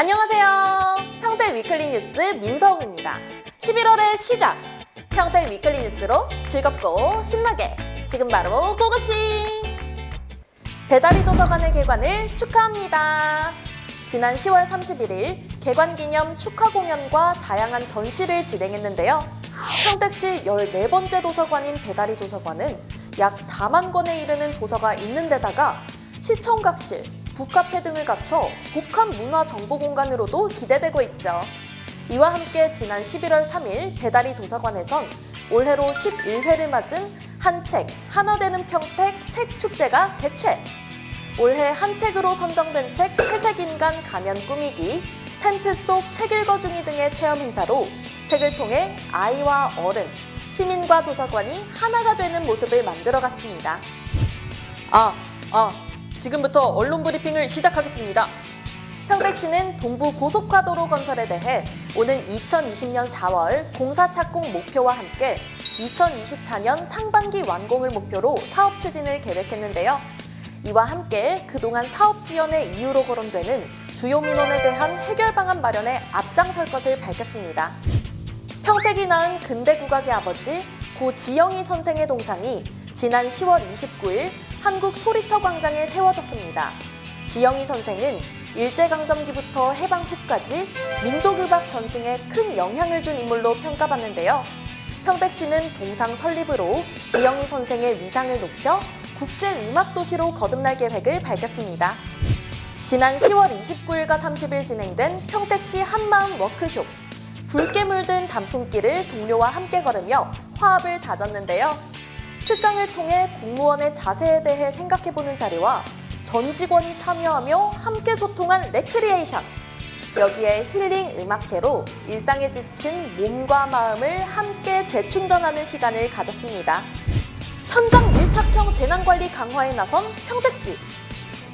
안녕하세요. 평택 위클리 뉴스 민서홍입니다. 11월의 시작. 평택 위클리 뉴스로 즐겁고 신나게 지금 바로 고고싱. 배달이 도서관의 개관을 축하합니다. 지난 10월 31일 개관 기념 축하 공연과 다양한 전시를 진행했는데요. 평택시 14번째 도서관인 배달이 도서관은 약 4만 권에 이르는 도서가 있는 데다가 시청각실, 북카페 등을 갖춰 복합 문화 정보 공간으로도 기대되고 있죠. 이와 함께 지난 11월 3일 배달이 도서관에선 올해로 11회를 맞은 한 책, 하나 되는 평택 책 축제가 개최. 올해 한 책으로 선정된 책 회색 인간 가면 꾸미기, 텐트 속 책 읽어주기 등의 체험 행사로 책을 통해 아이와 어른, 시민과 도서관이 하나가 되는 모습을 만들어갔습니다. 아, 아, 지금부터 언론 브리핑을 시작하겠습니다. 평택 시는 동부 고속화도로 건설에 대해 오는 2020년 4월 공사 착공 목표와 함께 2024년 상반기 완공을 목표로 사업 추진을 계획했는데요. 이와 함께 그동안 사업 지연의 이유로 거론되는 주요 민원에 대한 해결 방안 마련에 앞장설 것을 밝혔습니다. 평택이 낳은 근대 국악의 아버지 고 지영희 선생의 동상이 지난 10월 29일 한국 소리터 광장에 세워졌습니다. 지영희 선생은 일제강점기부터 해방 후까지 민족음악 전승에 큰 영향을 준 인물로 평가받는데요. 평택시는 동상 설립으로 지영희 선생의 위상을 높여 국제음악도시로 거듭날 계획을 밝혔습니다. 지난 10월 29일과 30일 진행된 평택시 한마음 워크숍 붉게 물든 단풍길을 동료와 함께 걸으며 화합을 다졌는데요. 특강을 통해 공무원의 자세에 대해 생각해보는 자리와 전 직원이 참여하며 함께 소통한 레크리에이션. 여기에 힐링 음악회로 일상에 지친 몸과 마음을 함께 재충전하는 시간을 가졌습니다. 현장 밀착형 재난관리 강화에 나선 평택시.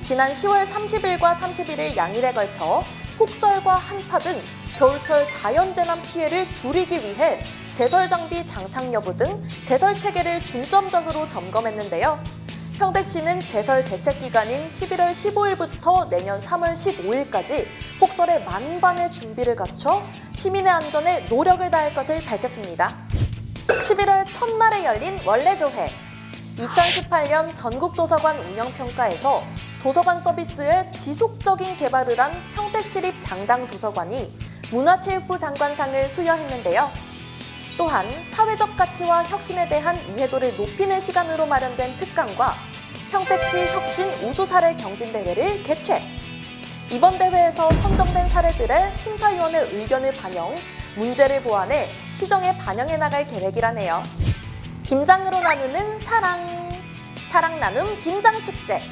지난 10월 30일과 31일 양일에 걸쳐 폭설과 한파 등 겨울철 자연재난 피해를 줄이기 위해 제설 장비 장착 여부 등 제설 체계를 중점적으로 점검했는데요. 평택시는 제설 대책 기간인 11월 15일부터 내년 3월 15일까지 폭설의 만반의 준비를 갖춰 시민의 안전에 노력을 다할 것을 밝혔습니다. 11월 첫날에 열린 원래조회 2018년 전국도서관 운영평가에서 도서관 서비스의 지속적인 개발을 한 평택시립 장당도서관이 문화체육부 장관상을 수여했는데요. 또한 사회적 가치와 혁신에 대한 이해도를 높이는 시간으로 마련된 특강과 평택시 혁신 우수 사례 경진 대회를 개최. 이번 대회에서 선정된 사례들의 심사위원의 의견을 반영, 문제를 보완해 시정에 반영해 나갈 계획이라네요. 김장으로 나누는 사랑. 사랑 나눔 김장 축제.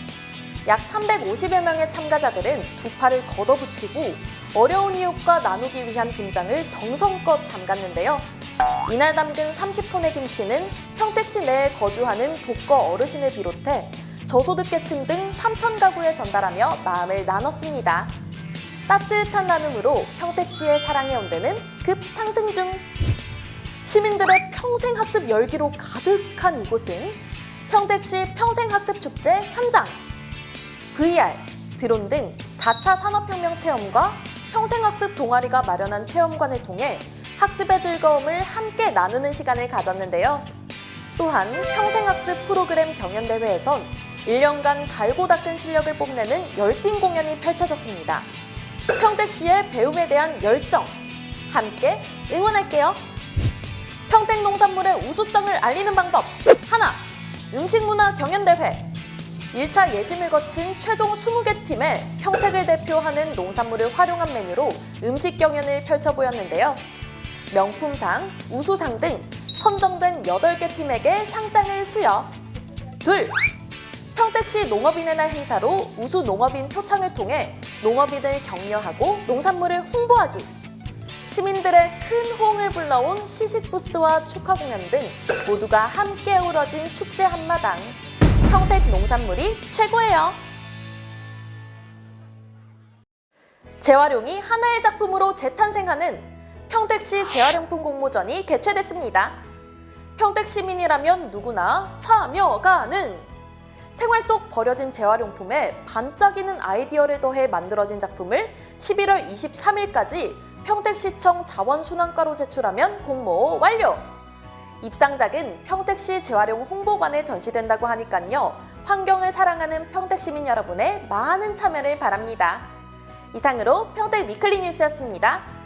약 350여 명의 참가자들은 두 팔을 걷어붙이고 어려운 이웃과 나누기 위한 김장을 정성껏 담갔는데요. 이날 담근 30톤의 김치는 평택시 내에 거주하는 독거 어르신을 비롯해 저소득계층 등 3천 가구에 전달하며 마음을 나눴습니다. 따뜻한 나눔으로 평택시의 사랑의 온도는 급 상승 중. 시민들의 평생 학습 열기로 가득한 이곳은 평택시 평생학습축제 현장. VR, 드론 등 4차 산업혁명 체험과 평생학습 동아리가 마련한 체험관을 통해 학습의 즐거움을 함께 나누는 시간을 가졌는데요. 또한 평생학습 프로그램 경연대회에선 1년간 갈고 닦은 실력을 뽐내는 열띤 공연이 펼쳐졌습니다. 평택시의 배움에 대한 열정, 함께 응원할게요. 평택 농산물의 우수성을 알리는 방법 하나, 음식문화 경연대회 1차 예심을 거친 최종 20개 팀의 평택을 대표하는 농산물을 활용한 메뉴로 음식 경연을 펼쳐 보였는데요. 명품상, 우수상 등 선정된 8개 팀에게 상장을 수여. 둘, 평택시 농업인의 날 행사로 우수 농업인 표창을 통해 농업인을 격려하고 농산물을 홍보하기. 시민들의 큰 호응을 불러온 시식 부스와 축하 공연 등 모두가 함께 어우러진 축제 한마당. 평택 농산물이 최고예요. 재활용이 하나의 작품으로 재탄생하는 평택시 재활용품 공모전이 개최됐습니다. 평택 시민이라면 누구나 참여 가능. 생활 속 버려진 재활용품에 반짝이는 아이디어를 더해 만들어진 작품을 11월 23일까지 평택시청 자원순환과로 제출하면 공모 완료! 입상작은 평택시 재활용 홍보관에 전시된다고 하니깐요. 환경을 사랑하는 평택 시민 여러분의 많은 참여를 바랍니다. 이상으로 평택 위클리 뉴스였습니다.